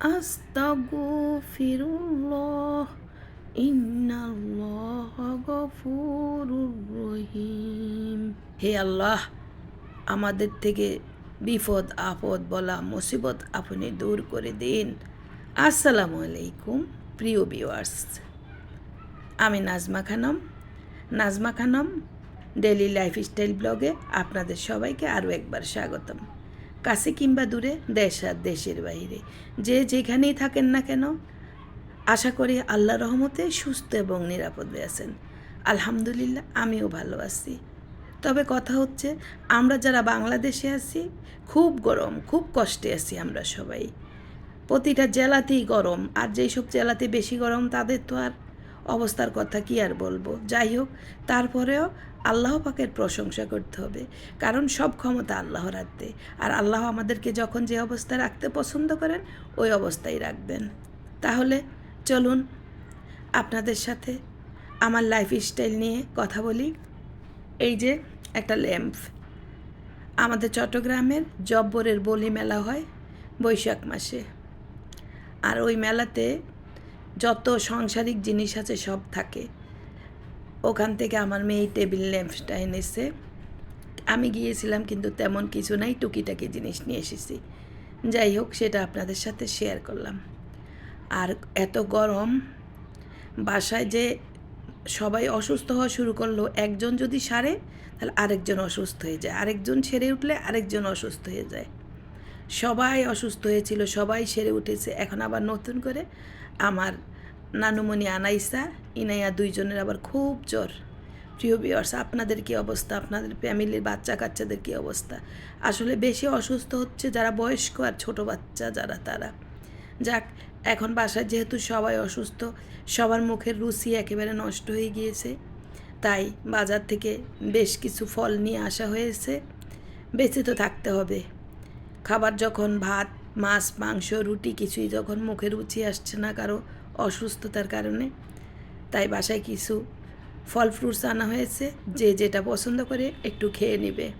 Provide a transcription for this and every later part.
আস্তাগফিরুল্লাহ, ইন্নাল্লাহ গফুরুর রহিম হে আল্লাহ, আমাদের থেকে বিপদ, আপদ বলা মুসিবত আপনি দূর করে দিন। আসসালামু আলাইকুম, প্রিয় ভিউয়ার্স। আমি নাজমা খানম। নাজমা খানম ডেলি লাইফস্টাইল ব্লগে আপনাদের সবাইকে আরও একবার স্বাগতম। কাছে কিংবা দূরে, দেশ আর দেশের বাইরে। যে যেখানেই থাকেন না কেন, আশা করি আল্লাহ রহমতে সুস্থ এবং নিরাপদে আছেন। আলহামদুলিল্লাহ, আমিও ভালো আছি। তবে কথা হচ্ছে, আমরা যারা বাংলাদেশে আছি, খুব গরম, খুব কষ্টে আছি আমরা সবাই। প্রতিটা জেলাতেই গরম, আর যেই সব জেলাতে বেশি গরম, তাদের তো আর অবস্থার কথা কি আর বলব? যাই হোক, তারপরেও আল্লাহ পাকের প্রশংসা করতে হবে। কারণ সব ক্ষমতা আল্লাহর হাতে। আর আল্লাহ আমাদেরকে যখন যে অবস্থায় রাখতে পছন্দ করেন, ওই অবস্থায় রাখবেন। তাহলে চলুন আপনাদের সাথে আমার লাইফ স্টাইল নিয়ে কথা বলি। এই যে একটা ল্যাম্প আমাদের চট্টগ্রামের জব্বরের বলি মেলা হয় বৈশাখ মাসে। আর ওই মেলাতে যত সাংসারিক জিনিস আছে সব থাকে। ওখান থেকে আমার মেয়ে টেবিল ল্যাম্পটা এনেছে। আমি গিয়েছিলাম কিন্তু তেমন কিছু নাই, টুকিটাকি জিনিস নিয়ে এসেছি। যাই হোক, সেটা আপনাদের সাথে শেয়ার করলাম। আর এত গরম, বাসায় যে সবাই অসুস্থ হওয়া শুরু করল, একজন যদি সারে, তাহলে আরেকজন অসুস্থ হয়ে যায়। আরেকজন সেরে উঠলে আরেকজন অসুস্থ হয়ে যায়। সবাই অসুস্থ হয়েছিল, সবাই সেরে উঠেছে। এখন আবার নতুন করে আমার নানুমণি আনাইসা, ইনাইয়া দুইজনের আবার খুব জ্বর। প্রিয় বিয়ার্স আপনাদের কী অবস্থা? আপনাদের ফ্যামিলির বাচ্চা কাচ্চাদের কী অবস্থা? আসলে বেশি অসুস্থ হচ্ছে যারা বয়স্ক আর ছোট বাচ্চা যারা তারা। যাক, এখন বাসায় যেহেতু সবাই অসুস্থ, সবার মুখের রুচি একেবারে নষ্ট হয়ে গিয়েছে। তাই বাজার থেকে বেশ কিছু ফল নিয়ে আসা হয়েছে। বেঁচে তো থাকতে হবে। খাবার যখন, ভাত মাছ, মাংস, রুটি কিছুই যখন মুখে রুচি আসছে না কারও অসুস্থতার কারণে। তাই বাসায় কিছু ফল ফ্রুটস আনা হয়েছে, যে যেটা পছন্দ করে একটু খেয়ে নেবে।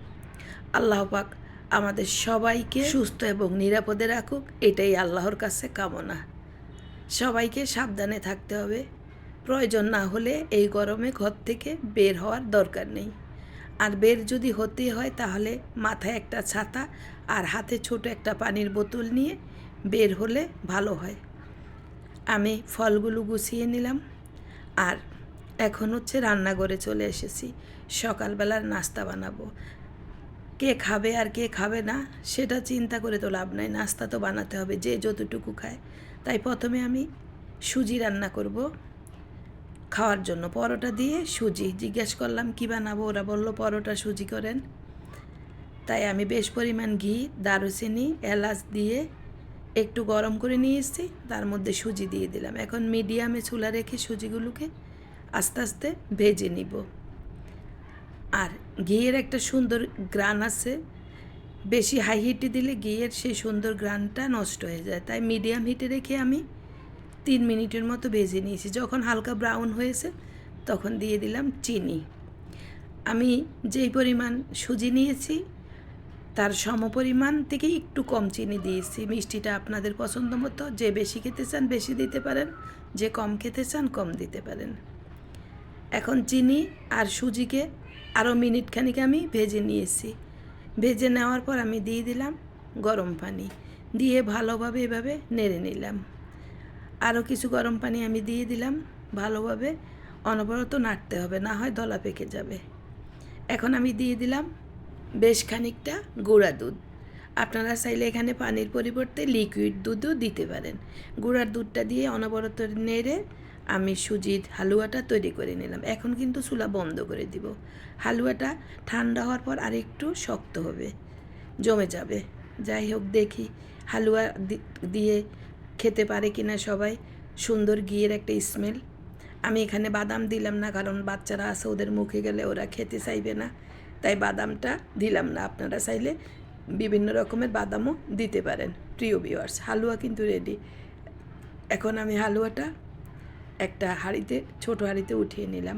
আল্লাহ পাক আমাদের সবাইকে সুস্থ এবং নিরাপদে রাখুক, এটাই আল্লাহর কাছে কামনা। সবাইকে সাবধানে থাকতে হবে, প্রয়োজন না হলে এই গরমে ঘর থেকে বের হওয়ার দরকার নেই। আর বের যদি হতে হয় তাহলে মাথায় একটা ছাতা আর হাতে ছোট একটা পানির বোতল নিয়ে বের হলে ভালো হয়। আমি ফলগুলো গুছিয়ে নিলাম আর এখন হচ্ছে রান্নাঘরে চলে এসেছি। সকালবেলার নাস্তা বানাবো। কে খাবে আর কে খাবে না, সেটা চিন্তা করে তো লাভ নাই। নাস্তা তো বানাতে হবে, যে যতটুকু খায়। তাই প্রথমে আমি সুজি রান্না করব খাওয়ার জন্য। পরোটা দিয়ে সুজি। জিজ্ঞেস করলাম, কী বানাবো? ওরা বলল, পরোটা সুজি করেন। তাই আমি বেশ পরিমাণ ঘি, দারুচিনি, এলাচ দিয়ে একটু গরম করে নিয়ে এসেছি তার মধ্যে সুজি দিয়ে দিলাম। এখন মিডিয়ামে চুলা রেখে সুজিগুলোকে আস্তে আস্তে ভেজে নিব। আর ঘিয়ের একটা সুন্দর গ্রান আছে। বেশি হাই হিটে দিলে ঘিয়ের সেই সুন্দর গ্রানটা নষ্ট হয়ে যায়। তাই মিডিয়াম হিটে রেখে আমি তিন মিনিটের মতো ভেজে নিয়েছি। যখন হালকা ব্রাউন হয়েছে, তখন দিয়ে দিলাম চিনি। আমি যেই পরিমাণ সুজি নিয়েছি তার সমপরিমাণ থেকে একটু কম চিনি দিয়েছি। মিষ্টিটা আপনাদের পছন্দ মতো যে বেশি খেতে চান বেশি দিতে পারেন, যে কম খেতে চান কম দিতে পারেন। এখন চিনি আর সুজিকে আরও মিনিট খানিক আমি ভেজে নিয়েছি। ভেজে নেওয়ার পর আমি দিয়ে দিলাম গরম পানি। দিয়ে ভালোভাবে এভাবে নেড়ে নিলাম। আরও কিছু গরম পানি আমি দিয়ে দিলাম। ভালোভাবে অনবরত নাড়তে হবে, না হয় দলা পেকে যাবে। এখন আমি দিয়ে দিলাম বেশ খানিকটা গুঁড়া দুধ। আপনারা চাইলে এখানে পানির পরিবর্তে লিকুইড দুধও দিতে পারেন। গুঁড়ার দুধটা দিয়ে অনবরত নেড়ে আমি সুজির হালুয়াটা তৈরি করে নিলাম। এখন কিন্তু চুলা বন্ধ করে দিব। হালুয়াটা ঠান্ডা হওয়ার পর আরেকটু শক্ত হবে, জমে যাবে। যাই হোক, দেখি হালুয়া দিয়ে খেতে পারে কিনা সবাই। সুন্দর ঘিয়ের একটা স্মেল আমি এখানে বাদাম দিলাম না, কারণ বাচ্চারা আছে, ওদের মুখে গেলে ওরা খেতে চাইবে না। তাই বাদামটা দিলাম না। আপনারা চাইলে বিভিন্ন রকমের বাদামও দিতে পারেন। প্রিয় ভিওয়ার্স হালুয়া কিন্তু রেডি এখন আমি হালুয়াটা একটা হাঁড়িতে, ছোট হাঁড়িতে উঠিয়ে নিলাম।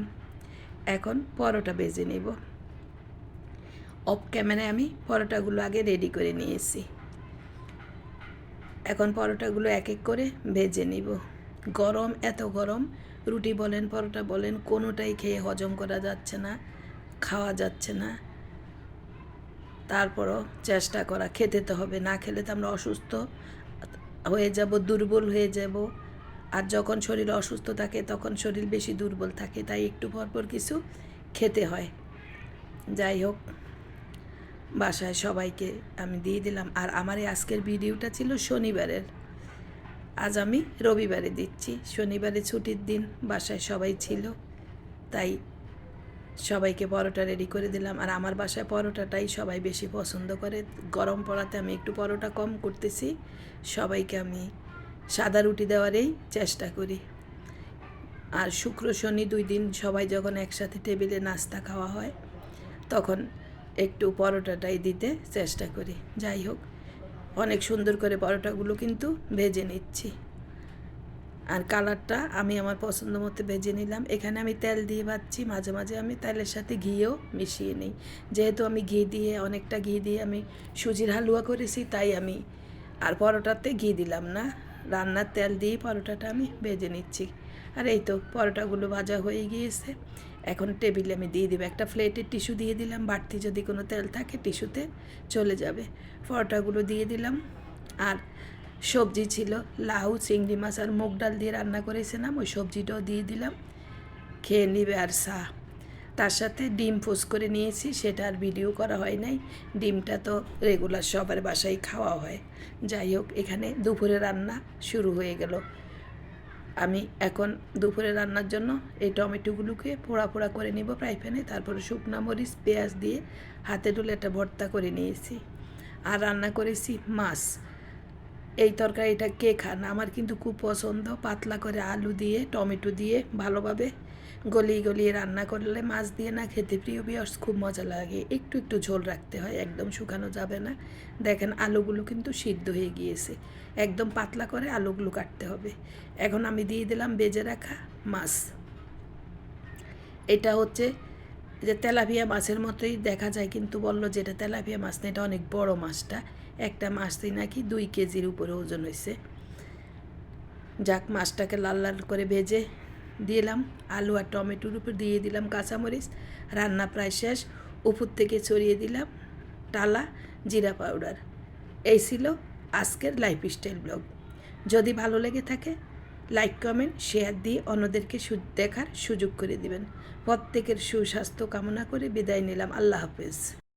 এখন পরোটা বেজে নেব। অফ ক্যামেরায় আমি পরোটাগুলো আগে রেডি করে নিয়েছি। এখন পরোটাগুলো এক এক করে ভেজে নিব। গরম, এত গরম। রুটি বলেন, পরোটা বলেন, কোনোটাই খেয়ে হজম করা যাচ্ছে না। খাওয়া যাচ্ছে না। তারপরও চেষ্টা করা, খেতে তো হবে। না খেলে তো আমরা অসুস্থ হয়ে যাব, দুর্বল হয়ে যাব। আর যখন শরীর অসুস্থ থাকে, তখন শরীর বেশি দুর্বল থাকে। তাই একটু পরপর কিছু খেতে হয়। যাই হোক, বাসায় সবাইকে আমি দিয়ে দিলাম। আর আমার এই আজকের ভিডিওটা ছিল শনিবারের। আজ আমি রবিবারে দিচ্ছি। শনিবারে ছুটির দিন বাসায় সবাই ছিল। তাই সবাইকে পরোটা রেডি করে দিলাম। আর আমার বাসায় পরোটাটাই সবাই বেশি পছন্দ করে। গরম পড়াতে আমি একটু পরোটা কম করতেছি। সবাইকে আমি সাদা রুটি দেওয়ারই চেষ্টা করি। আর শুক্র, শনি দুই দিন সবাই যখন একসাথে টেবিলে নাস্তা খাওয়া হয়, তখন একটু পরোটাটাই দিতে চেষ্টা করি। যাই হোক, অনেক সুন্দর করে পরোটাগুলো কিন্তু ভেজে নিচ্ছি। আর কালারটা আমি আমার পছন্দ মতো ভেজে নিলাম। এখানে আমি তেল দিয়ে ভাজছি, মাঝে মাঝে আমি তেলের সাথে ঘিও মিশিয়ে নিই। যেহেতু আমি ঘি দিয়ে, অনেকটা ঘি দিয়ে আমি সুজির হালুয়া করেছি, তাই আমি আর পরোটাতে ঘি দিলাম না। রান্নার তেল দিয়ে পরোটাটা আমি ভেজে নিচ্ছি। আর এই তো, পরোটাগুলো ভাজা হয়ে গিয়েছে। এখন টেবিলে আমি দিয়ে দেবো একটা প্লেটের টিস্যু দিয়ে দিলাম। বাড়তি যদি কোনো তেল থাকে টিস্যুতে চলে যাবে। পরোটাগুলো দিয়ে দিলাম। আর সবজি ছিল, লাউ, চিংড়ি মাছ আর মুগ ডাল দিয়ে রান্না করেছিলাম, ওই সবজিটাও দিয়ে দিলাম। খেয়ে নিবে আর চা তার সাথে ডিম ফোস করে নিয়েছি, সেটা আর ভিডিও করা হয় নাই। ডিমটা তো রেগুলার সবার বাসায় খাওয়া হয়। যাই হোক, এখানে দুপুরে রান্না শুরু হয়ে গেল। আমি এখন দুপুরে রান্নার জন্য এই টমেটোগুলোকে পোড়া পোড়া করে নিব ফ্রাই প্যানে, তারপরে শুকনা মরিচ, পেঁয়াজ দিয়ে হাতে ডুলে একটা ভর্তা করে নিয়েছি। আর রান্না করেছি মাছ। এই তরকারিটা কে খান? আমার কিন্তু খুব পছন্দ। পাতলা করে আলু দিয়ে, টমেটো দিয়ে ভালোভাবে গলিয়ে গলিয়ে রান্না করলে মাছ দিয়ে না খেতে প্রিয় বিয়ার্স খুব মজা লাগে। একটু একটু ঝোল রাখতে হয়, একদম শুকানো যাবে না। দেখেন আলুগুলো কিন্তু সিদ্ধ হয়ে গিয়েছে। একদম পাতলা করে আলুগুলো কাটতে হবে। এখন আমি দিয়ে দিলাম বেজে রাখা মাছ। এটা হচ্ছে যে তেলাপিয়া মাছের মতোই দেখা যায়, কিন্তু বলল যে এটা তেলাপিয়া মাছ না, এটা অনেক বড় মাছটা। একটা মাছই নাকি দুই কেজির উপরে ওজন হয়েছে যাক, মাছটাকে লাল লাল করে ভেজে দিলাম। আলু আর টমেটোর উপর দিয়ে দিলাম কাঁচামরিচ। রান্না প্রায় শেষ। উপর থেকে ছড়িয়ে দিলাম টালা জিরা পাউডার। এই ছিল আজকের লাইফস্টাইল ব্লগ। যদি ভালো লেগে থাকে লাইক কমেন্ট শেয়ার দিয়ে অন্যদেরকে সু দেখার সুযোগ করে দিবেন। প্রত্যেকের সুস্বাস্থ্য কামনা করে বিদায় নিলাম। আল্লাহ হাফেজ।